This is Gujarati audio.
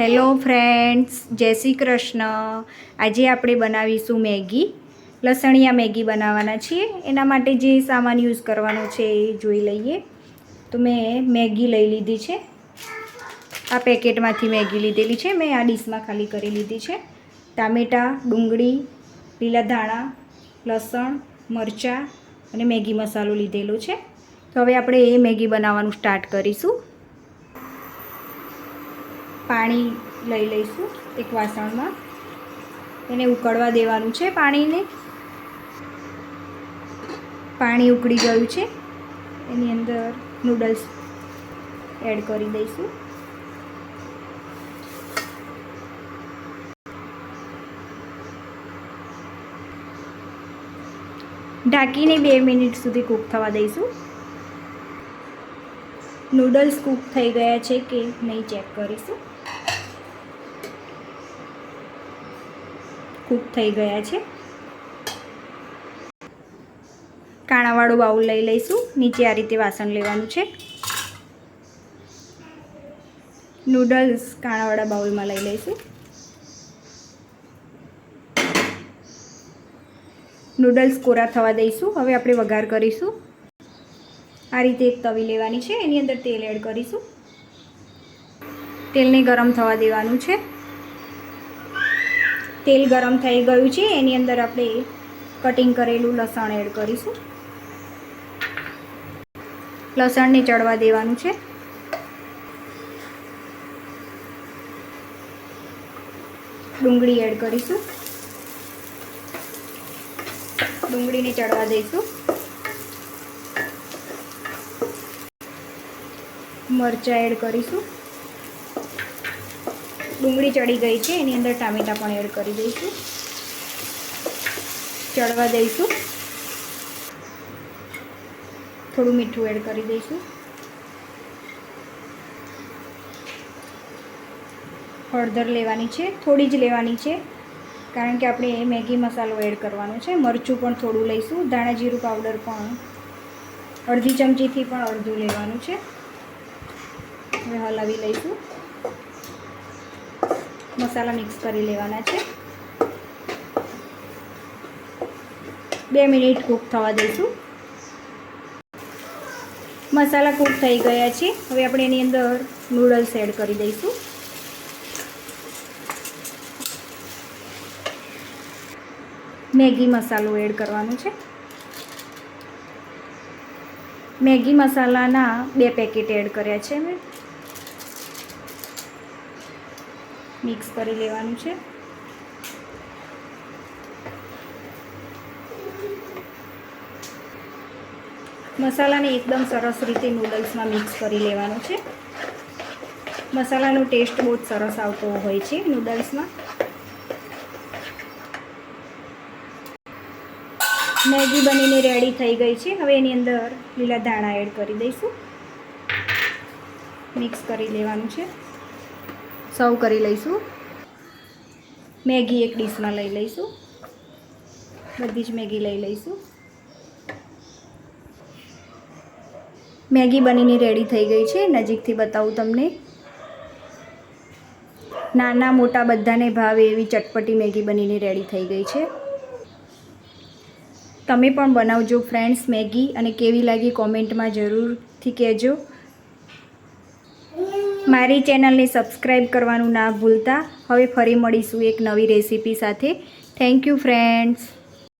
હેલો ફ્રેન્ડ્સ, જય શ્રી કૃષ્ણ. આજે આપણે બનાવીશું મેગી. લસણિયા મેગી બનાવવાના છીએ. એના માટે જે સામાન યુઝ કરવાનો છે એ જોઈ લઈએ. તો મેં મેગી લઈ લીધી છે. આ પેકેટમાંથી મેગી લીધેલી છે. મેં આ ડીશમાં ખાલી કરી લીધી છે. ટામેટાં, ડુંગળી, લીલા ધાણા, લસણ, મરચાં અને મેગી મસાલો લીધેલો છે. તો હવે આપણે એ મેગી બનાવવાનું સ્ટાર્ટ કરીશું. પાણી લઈ લઈશું એક વાસણમાં. એને ઉકળવા દેવાનું છે પાણીને. પાણી ઉકળી ગયું છે. એની અંદર નૂડલ્સ એડ કરી દઈશું. ઢાંકીને બે મિનિટ સુધી કૂક થવા દઈશું. નૂડલ્સ કૂક થઈ ગયા છે કે નહીં ચેક કરીશું. કૂક થઈ ગયા છે. કાણાવાળું બાઉલ લઈ લઈશું. નીચે આ રીતે વાસણ લેવાનું છે. નૂડલ્સ કાણાવાળા બાઉલમાં લઈ લઈશું. નૂડલ્સ કોરા થવા દઈશું. હવે આપણે વઘાર કરીશું. આ રીતે એક તવી લેવાની છે. એની અંદર તેલ એડ કરીશું. તેલને ગરમ થવા દેવાનું છે. તેલ ગરમ થઈ ગયું છે, એની અંદર આપણે કટિંગ કરેલું લસણ એડ કરીશું. લસણને ચડવા દેવાનું છે. ડુંગળી એડ કરીશું. ડુંગળીને ચડવા દઈશું. મરચાં એડ કરીશું. ડુંગળી ચડી ગઈ છે. એની અંદર ટામેટાં પણ એડ કરી દઈશું. ચડવા દઈશું. થોડું મીઠું એડ કરી દઈશું. હળદર લેવાની છે. થોડી જ લેવાની છે. કારણ કે આપણે મેગી મસાલો એડ કરવાનો છે. મરચું પણ થોડું લઈશું. ધાણા જીરું પાવડર પણ અડધી ચમચીથી પણ અડધું લેવાનું છે. હવે હલાવી લઈશું. મસાલા મિક્સ કરી લેવાના છે. બે મિનિટ કૂક થવા દઈશું. મસાલા કૂક થઈ ગયા છે. હવે આપણે એની અંદર નૂડલ્સ એડ કરી દઈશું. મેગી મસાલો એડ કરવાનો છે. મેગી મસાલાના બે પેકેટ એડ કર્યા છે મેં મિક્સ કરી લેવાનું છે. મસાલાને એકદમ સરસ રીતે નૂડલ્સમાં મિક્સ કરી લેવાનું છે. મસાલાનો ટેસ્ટ બહુ જ સરસ આવતો હોય છે નૂડલ્સમાં મેગી બનીને રેડી થઈ ગઈ છે. હવે એની અંદર લીલા ધાણા એડ કરી દઈશું. મિક્સ કરી લેવાનું છે. સર્વ કરી લઈશું. મેગી એક ડીશમાં લઈ લઈશું. બધી જ મેગી લઈ લઈશું. મેગી બનીને રેડી થઈ ગઈ છે. નજીકથી બતાવું તમને. નાના મોટા બધાને ભાવે એવી ચટપટી મેગી બનીને રેડી થઈ ગઈ છે. તમે પણ બનાવજો ફ્રેન્ડ્સ મેગી અને કેવી લાગી કોમેન્ટમાં જરૂરથી કહેજો. મારી ચેનલને સબસ્ક્રાઈબ કરવાનું ના ભૂલતા. હવે ફરી મળીશું એક નવી રેસીપી સાથે. Thank you friends